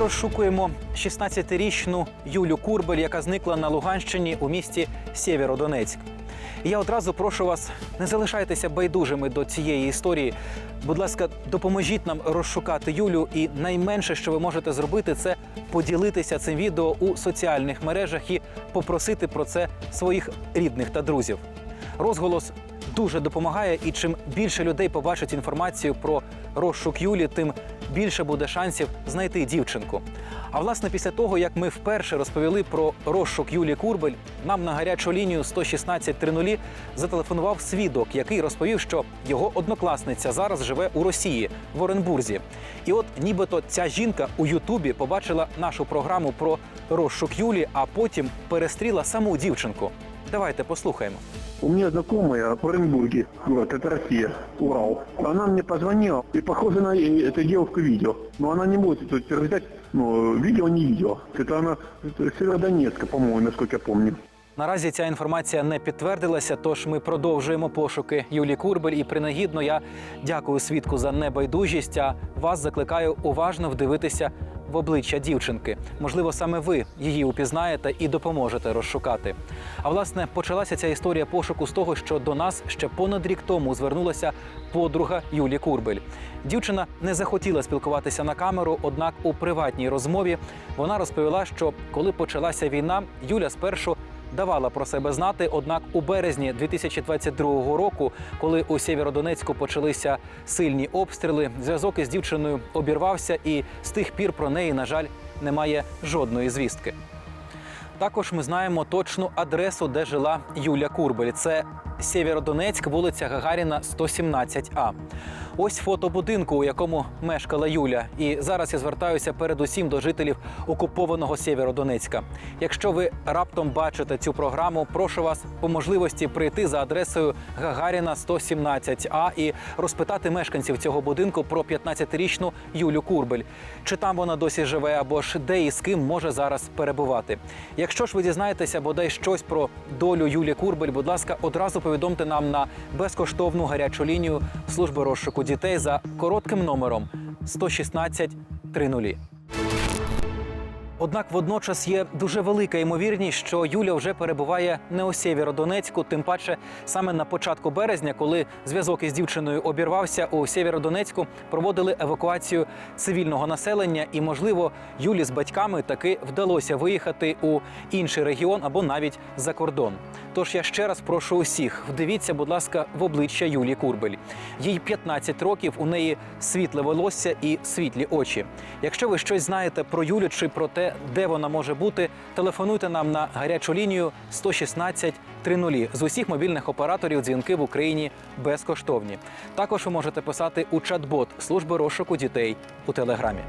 Розшукуємо 16-річну Юлю Курбель, яка зникла на Луганщині у місті Сєвєродонецьк. Я одразу прошу вас, не залишайтеся байдужими до цієї історії. Будь ласка, допоможіть нам розшукати Юлю. І найменше, що ви можете зробити, це поділитися цим відео у соціальних мережах і попросити про це своїх рідних та друзів. Розголос дуже допомагає, і чим більше людей побачить інформацію про розшук Юлі, тим більше буде шансів знайти дівчинку. А власне, після того, як ми вперше розповіли про розшук Юлі Курбель, нам на гарячу лінію 116 зателефонував свідок, який розповів, що його однокласниця зараз живе у Росії в Оренбурзі. І от нібито ця жінка у Ютубі побачила нашу програму про розшук Юлі, а потім перестріла саму дівчинку. Давайте послухаємо. У меня знакомая в Оренбурге, город, это Россия, Урал. Она мне позвонила, и похоже на э, эту девушку видео. Но она не может тут утверждать, но видео не видео. Это она это Северодонецка, по-моему, насколько я помню. Наразі ця інформація не підтвердилася, тож ми продовжуємо пошуки Юлі Курбель. І принагідно я дякую свідку за небайдужість. А вас закликаю уважно вдивитися в обличчя дівчинки. Можливо, саме ви її упізнаєте і допоможете розшукати. А власне почалася ця історія пошуку з того, що до нас ще понад рік тому звернулася подруга Юлі Курбель. Дівчина не захотіла спілкуватися на камеру, однак у приватній розмові вона розповіла, що коли почалася війна, Юля спершу давала про себе знати. Однак у березні 2022 року, коли у Сєвєродонецьку почалися сильні обстріли, зв'язок із дівчиною обірвався, і з тих пір про неї, на жаль, немає жодної звістки. Також ми знаємо точну адресу, де жила Юля Курбель. Це Сєвєродонецьк, вулиця Гагаріна, 117А. Ось фото будинку, у якому мешкала Юля. І зараз я звертаюся передусім до жителів окупованого Сєвєродонецька. Якщо ви раптом бачите цю програму, прошу вас по можливості прийти за адресою Гагаріна 117А і розпитати мешканців цього будинку про 15-річну Юлю Курбель. Чи там вона досі живе, або ж де і з ким може зараз перебувати. Якщо ж ви дізнаєтеся бодай щось про долю Юлі Курбель, будь ласка, одразу повідомте нам на безкоштовну гарячу лінію служби розшуку дітей за коротким номером 116 30. Однак водночас є дуже велика ймовірність, що Юля вже перебуває не у Сєвєродонецьку, тим паче саме на початку березня, коли зв'язок із дівчиною обірвався у Сєвєродонецьку, проводили евакуацію цивільного населення, і, можливо, Юлі з батьками таки вдалося виїхати у інший регіон або навіть за кордон. Тож я ще раз прошу усіх, вдивіться, будь ласка, в обличчя Юлі Курбель. Їй 15 років, у неї світле волосся і світлі очі. Якщо ви щось знаєте про Юлю чи про де вона може бути, телефонуйте нам на гарячу лінію 116 30. З усіх мобільних операторів дзвінки в Україні безкоштовні. Також ви можете писати у чат-бот служби розшуку дітей у телеграмі.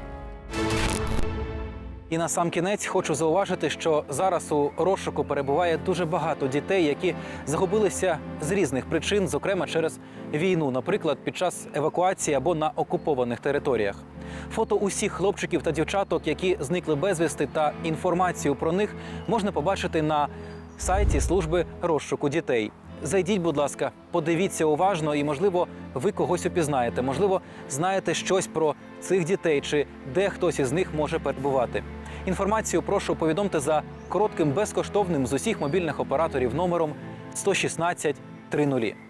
І на сам кінець хочу зауважити, що зараз у розшуку перебуває дуже багато дітей, які загубилися з різних причин, зокрема через війну, наприклад, під час евакуації або на окупованих територіях. Фото усіх хлопчиків та дівчаток, які зникли безвісти, та інформацію про них можна побачити на сайті служби розшуку дітей. Зайдіть, будь ласка, подивіться уважно, і можливо, ви когось упізнаєте. Можливо, знаєте щось про цих дітей чи де хтось із них може перебувати. Інформацію прошу повідомте за коротким безкоштовним з усіх мобільних операторів номером 116 30.